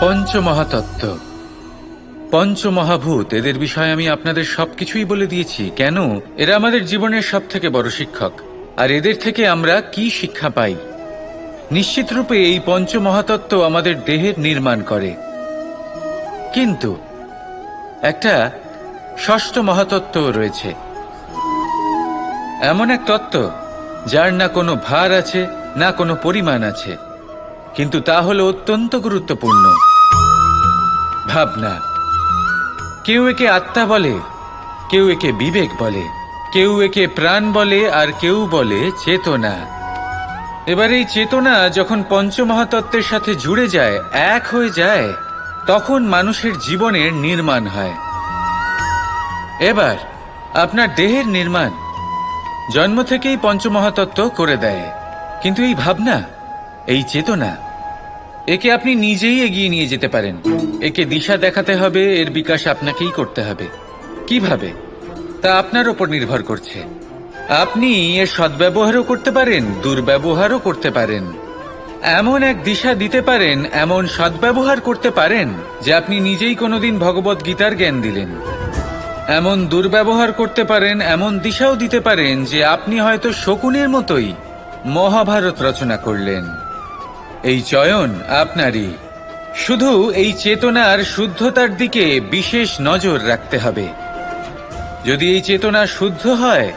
পঞ্চমহাতত্ত্ব। পঞ্চমহাভূত, এদের বিষয়ে আমি আপনাদের সবকিছুই বলে দিয়েছি। কেন? এরা আমাদের জীবনের সব থেকে বড় শিক্ষক। আর এদের থেকে আমরা কি শিক্ষা পাই? নিশ্চিত রূপে এই পঞ্চমহাতত্ত্ব আমাদের দেহের নির্মাণ করে। কিন্তু একটা ষষ্ঠ মহাতত্ত্ব রয়েছে। এমন এক তত্ত্ব, যার না কোনো ভার আছে, না কোনো পরিমাণ আছে। কিন্তু তা হলো অত্যন্ত গুরুত্বপূর্ণ। ভাবনা। কেউ একে আত্মা বলে, কেউ একে বিবেক বলে, কেউ একে প্রাণ বলে আর কেউ বলে চেতনা। এবার এই চেতনা যখন পঞ্চমহাতত্ত্বের সাথে জুড়ে যায়, এক হয়ে যায়, তখন মানুষের জীবনের নির্মাণ হয়। এবার আপনার দেহের নির্মাণ। জন্ম থেকেই পঞ্চমহাতত্ত্ব করে দেয়। কিন্তু এই ভাবনা, এই চেতনা, একে আপনি নিজেই এগিয়ে নিয়ে যেতে পারেন। একে দিশা দেখাতে হবে, এর বিকাশ আপনাকেই করতে হবে। কীভাবে? তা আপনার ওপর নির্ভর করছে। আপনি এর সদ্ব্যবহারও করতে পারেন, দুর্ব্যবহারও করতে পারেন। এমন এক দিশা দিতে পারেন, এমন সদ্ব্যবহার করতে পারেন, যে আপনি নিজেই কোনোদিন ভগবত গীতার জ্ঞান দিলেন। এমন দুর্ব্যবহার করতে পারেন, এমন দিশাও দিতে পারেন, যে আপনি হয়তো শকুনের মতোই মহাভারত রচনা করলেন। এই চয়ন আপনারই। শুধু এই চেতনার শুদ্ধতার দিকে বিশেষ নজর রাখতে হবে। যদি এই চেতনা শুদ্ধ হয়,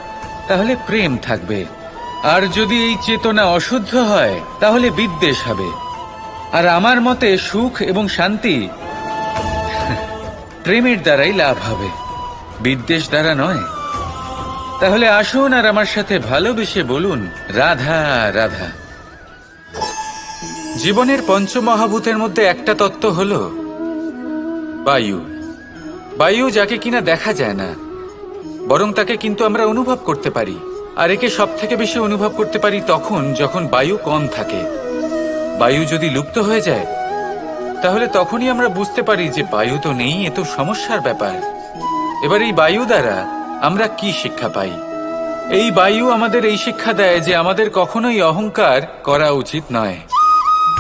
তাহলে প্রেম থাকবে। আর যদি এই চেতনা অশুদ্ধ হয়, তাহলে বিদ্বেষ হবে। আর আমার মতে সুখ এবং শান্তি প্রেমের দ্বারাই লাভ হবে। বিদ্বেষ দ্বারা নয়। তাহলে আসুন আর আমার সাথে ভালোবেসে বলুন, রাধা রাধা। জীবনের পঞ্চমহাভূতের মধ্যে একটা তত্ত্ব হল বায়ু। বায়ু যাকে কিনা দেখা যায় না, বরং তাকে কিন্তু আমরা অনুভব করতে পারি। আর একে সব থেকে বেশি অনুভব করতে পারি তখন যখন বায়ু কম থাকে। বায়ু যদি লুপ্ত হয়ে যায়, তাহলে তখনই আমরা বুঝতে পারি যে বায়ু তো নেই, এ তো সমস্যার ব্যাপার। এবার এই বায়ু দ্বারা আমরা কি শিক্ষা পাই? এই বায়ু আমাদের এই শিক্ষা দেয় যে আমাদের কখনোই অহংকার করা উচিত নয়।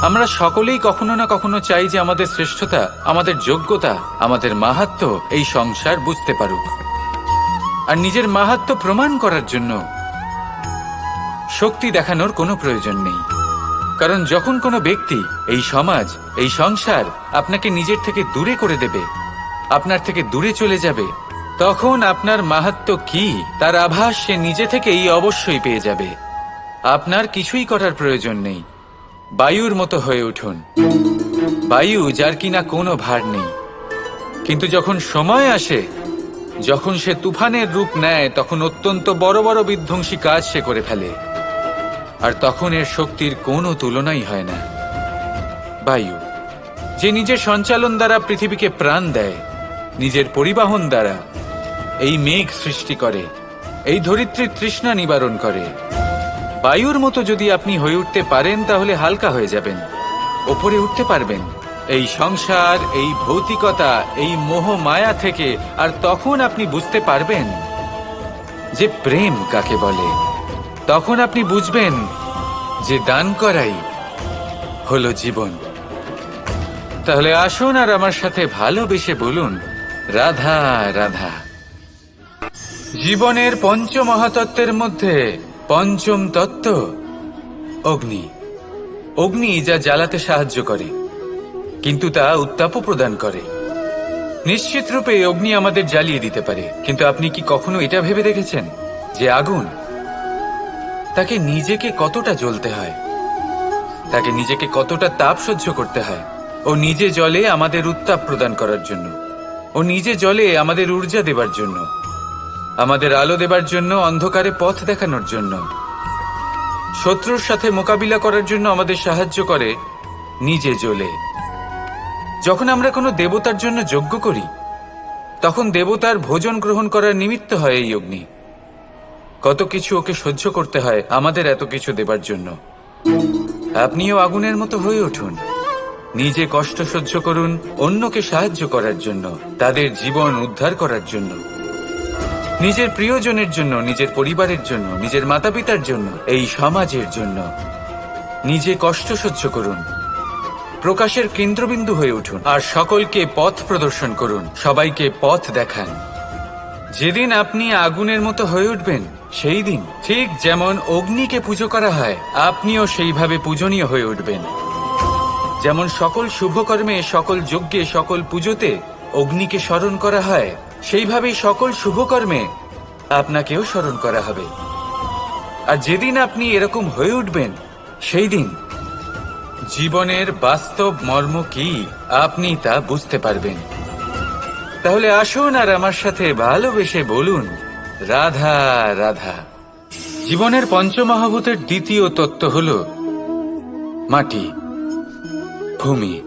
আমরা সকলেই কখনো না কখনো চাই যে আমাদের শ্রেষ্ঠতা, আমাদের যোগ্যতা, আমাদের মাহাত্ম এই সংসার বুঝতে পারুক। আর নিজের মাহাত্ম প্রমাণ করার জন্য শক্তি দেখানোর কোনো প্রয়োজন নেই। কারণ যখন কোনো ব্যক্তি, এই সমাজ, এই সংসার আপনাকে নিজের থেকে দূরে করে দেবে, আপনার থেকে দূরে চলে যাবে, তখন আপনার মাহাত্ম কি, তার আভাস সে নিজে থেকেই অবশ্যই পেয়ে যাবে। আপনার কিছুই করার প্রয়োজন নেই। বায়ুর মতো হয়ে উঠুন। বায়ু যার কিনা কোনো ভার নেই। কিন্তু যখন সময় আসে, যখন সে তুফানের রূপ নেয়, তখন অত্যন্ত বড় বড় বিধ্বংসী কাজ সে করে ফেলে। আর তখন এর শক্তির কোনো তুলনাই হয় না। বায়ু, যে নিজের সঞ্চালন দ্বারা পৃথিবীকে প্রাণ দেয়, নিজের পরিবাহন দ্বারা, এই মেঘ সৃষ্টি করে, এই ধরিত্রীর তৃষ্ণা নিবারণ করে। বায়ুর মতো যদি আপনি হয়ে উঠতে পারেন, তাহলে হালকা হয়ে যাবেন। ওপরে উঠতে পারবেন। এই সংসার, এই ভৌতিকতা, এই মোহ মায়া থেকে আর তখন আপনি বুঝতে পারবেন যে প্রেম কাকে বলে। তখন আপনি বুঝবেন যে দান করাই হলো জীবন। তাহলে আসুন আর আমার সাথে ভালোবেসে বলুন, রাধা রাধা। জীবনের পঞ্চমহাতত্ত্বের মধ্যে পঞ্চম তত্ত্ব, অগ্নি। অগ্নি যা জ্বালাতে সাহায্য করে, কিন্তু তা উত্তাপও প্রদান করে। নিশ্চিত রূপে অগ্নি আমাদের জ্বালিয়ে দিতে পারে, কিন্তু আপনি কি কখনো এটা ভেবে দেখেছেন, যে আগুন তাকে নিজেকে কতটা জ্বলতে হয়, তাকে নিজেকে কতটা তাপ সহ্য করতে হয়? ও নিজে জলে আমাদের উত্তাপ প্রদান করার জন্য, ও নিজে জলে আমাদের ঊর্জা দেবার জন্য। আমাদের আলো দেবার জন্য, অন্ধকারে পথ দেখানোর জন্য। শত্রুর সাথে মোকাবিলা করার জন্য আমাদের সাহায্য করে নিজে জ্বলে। যখন আমরা কোনো দেবতার জন্য যজ্ঞ করি, তখন দেবতার ভোজন গ্রহণ করার নিমিত্ত হয় এই অগ্নি। কত কিছু ওকে সহ্য করতে হয়, আমাদের এত কিছু দেবার জন্য। আপনিও আগুনের মতো হয়ে উঠুন। নিজে কষ্ট সহ্য করুন, অন্যকে সাহায্য করার জন্য, তাদের জীবন উদ্ধার করার জন্য। নিজের প্রিয়জনের জন্য, নিজের পরিবারের জন্য, নিজের মাতা পিতার জন্য, এই সমাজের জন্য। নিজে কষ্ট সহ্য করুন। প্রকাশের কেন্দ্রবিন্দু হয়ে উঠুন। আর সকলকে পথ প্রদর্শন করুন। সবাইকে পথ দেখান। যেদিন আপনি আগুনের মতো হয়ে উঠবেন, সেই দিন ঠিক যেমন অগ্নিকে পুজো করা হয়, আপনিও সেইভাবে পূজনীয় হয়ে উঠবেন। যেমন সকল শুভকর্মে, সকল যজ্ঞে, সকল পুজোতে অগ্নিকে স্মরণ করা হয় সেইভাবেই সকল শুভকর্মে আপনাকেও স্মরণ করা হবে। আর যেদিন আপনি এরকম হয়ে উঠবেন সেই দিন জীবনের বাস্তব মর্ম কি আপনি তা বুঝতে পারবেন। তাহলে আসুন আর আমার সাথে ভালোবেসে বলুন, রাধা রাধা। জীবনের পঞ্চমহাভূতের দ্বিতীয় তত্ত্ব হল মাটি, ভূমি,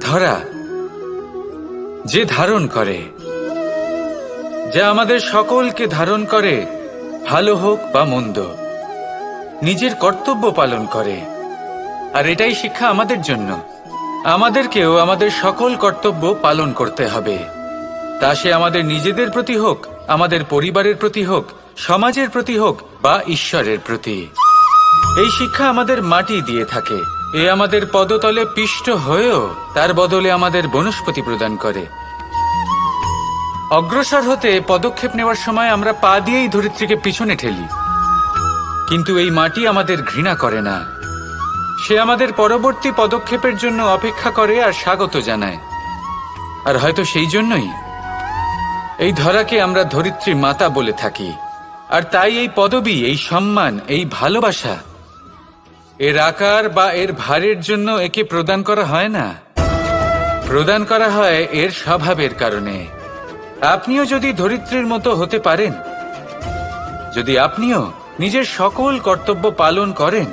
ধরা, যে ধারণ করে। যা আমাদের সকলকে ধারণ করে, ভালো হোক বা মন্দ। নিজের কর্তব্য পালন করে। আর এটাই শিক্ষা আমাদের জন্য। আমাদেরকেও আমাদের সকল কর্তব্য পালন করতে হবে। তা সে আমাদের নিজেদের প্রতি হোক, আমাদের পরিবারের প্রতি হোক, সমাজের প্রতি হোক বা ঈশ্বরের প্রতি। এই শিক্ষা আমাদের মাটি দিয়ে থাকে। এ আমাদের পদতলে পিষ্ট হয়েও, তার বদলে আমাদের বনস্পতি প্রদান করে। অগ্রসর হতে পদক্ষেপ নেওয়ার সময় আমরা পা দিয়েই ধরিত্রীকে পিছনে ঠেলি। কিন্তু এই মাটি আমাদের ঘৃণা করে না। সে আমাদের পরবর্তী পদক্ষেপের জন্য অপেক্ষা করে আর স্বাগত জানায়। আর হয়তো সেই জন্যই এই ধরাকে আমরা ধরিত্রী মাতা বলে থাকি। আর তাই এই পদবি, এই সম্মান, এই ভালোবাসা, এর আকার বা এর ভারের জন্য একে প্রদান করা হয় না। প্রদান করা হয় এর স্বভাবের কারণে। আপনিও যদি ধরিত্রীর মতো হতে পারেন, যদি আপনিও নিজের সকল কর্তব্য পালন করেন,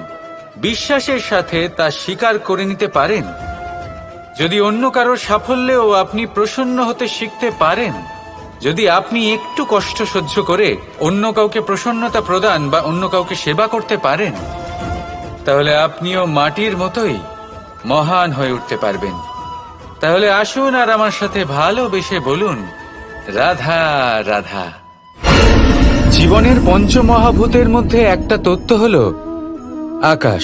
বিশ্বাসের সাথে তা স্বীকার করে নিতে পারেন, যদি অন্য কারোর সাফল্যেও আপনি প্রসন্ন হতে শিখতে পারেন, যদি আপনি একটু কষ্ট সহ্য করে অন্য কাউকে প্রসন্নতা প্রদান বা অন্য কাউকে সেবা করতে পারেন, তাহলে আপনিও মাটির মতোই মহান হয়ে উঠতে পারবেন। তাহলে আসুন আর আমার সাথে ভালোবেসে বলুন রাধা রাধা। জীবনের পঞ্চমহাভূতের মধ্যে একটা তত্ত্ব হল আকাশ।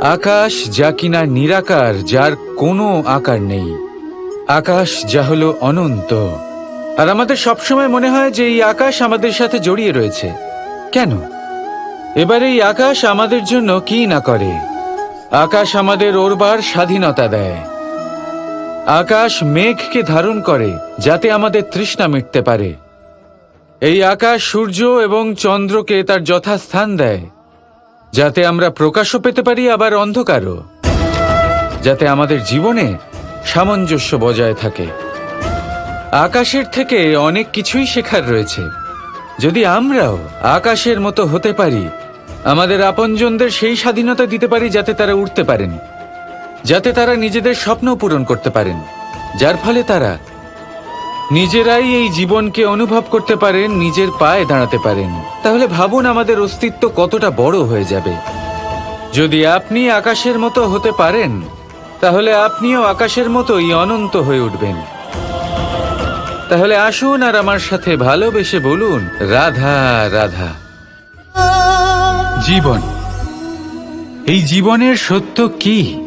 আকাশ যা কিনা নিরাকার, যার কোনো আকার নেই। আকাশ যা হলো অনন্ত। আর আমাদের সবসময় মনে হয় যে এই আকাশ আমাদের সাথে জড়িয়ে রয়েছে। কেন? এবার এই আকাশ আমাদের জন্য কি না করে? আকাশ আমাদের ওরবার স্বাধীনতা দেয়। আকাশ মেঘকে ধারণ করে, যাতে আমাদের তৃষ্ণা মিটতে পারে। এই আকাশ সূর্য এবং চন্দ্রকে তার যথাস্থান দেয়, যাতে আমরা প্রকাশও পেতে পারি, আবার অন্ধকারও, যাতে আমাদের জীবনে সামঞ্জস্য বজায় থাকে। আকাশের থেকে অনেক কিছুই শেখার রয়েছে। যদি আমরাও আকাশের মতো হতে পারি, আমাদের আপনজনদের সেই স্বাধীনতা দিতে পারি, যাতে তারা উঠতে পারেন। যাতে তারা নিজেদের স্বপ্ন পূরণ করতে পারেন, যার ফলে তারা নিজেরাই এই জীবনকে অনুভব করতে পারেন, নিজের পায়ে দাঁড়াতে পারেন। তাহলে ভাবুন আমাদের অস্তিত্ব কতটা বড় হয়ে যাবে। যদি আপনি আকাশের মতো হতে পারেন, তাহলে আপনিও আকাশের মতোই অনন্ত হয়ে উঠবেন। তাহলে আসুন আর আমার সাথে ভালোবেসে বলুন, রাধা রাধা। জীবন। এই জীবনের সত্য কি?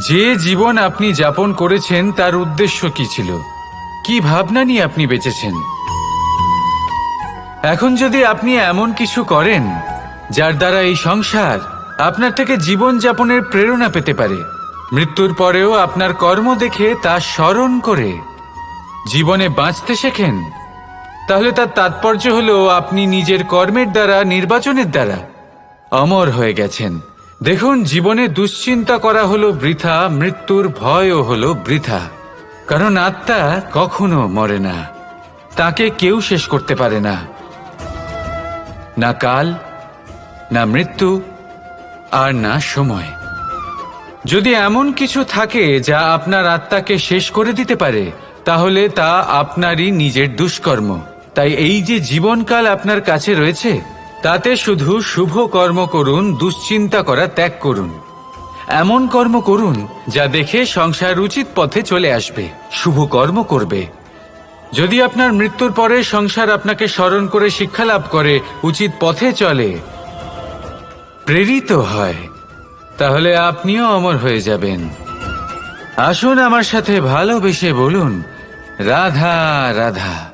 যে জীবন আপনি যাপন করেছেন, তার উদ্দেশ্য কি ছিল? কি ভাবনা নিয়ে আপনি বেঁচেছেন? এখন যদি আপনি এমন কিছু করেন, যার দ্বারা এই সংসার আপনার থেকে জীবন যাপনের প্রেরণা পেতে পারে, মৃত্যুর পরেও আপনার কর্ম দেখে তা স্মরণ করে জীবনে বাঁচতে শেখেন, তাহলে তার তাৎপর্য হলো আপনি নিজের কর্মের দ্বারা, নির্বাচনের দ্বারা অমর হয়ে গেছেন। দেখুন, জীবনে দুশ্চিন্তা করা হলো বৃথা, মৃত্যুর ভয়ও হলো বৃথা। কারণ আত্মা কখনো মরে না। তাকে কেউ শেষ করতে পারে না। না কাল, না মৃত্যু, আর না সময়। যদি এমন কিছু থাকে যা আপনার আত্মাকে শেষ করে দিতে পারে, তাহলে তা আপনারই নিজের দুষ্কর্ম। তাই এই যে জীবনকাল আপনার কাছে রয়েছে তাতে শুধু শুভ কর্ম করুন, দুশ্চিন্তা করা ত্যাগ করুন। এমন কর্ম করুন যা দেখে সংসার উচিত পথে চলে আসবে, শুভ কর্ম করবে। যদি আপনার মৃত্যুর পরে সংসার আপনাকে স্মরণ করে শিক্ষা লাভ করে, উচিত পথে চলে। প্রেরিত হয়। তাহলে আপনিও অমর হয়ে যাবেন। আসুন আমার সাথে ভালোবেসে বলুন, রাধা রাধা।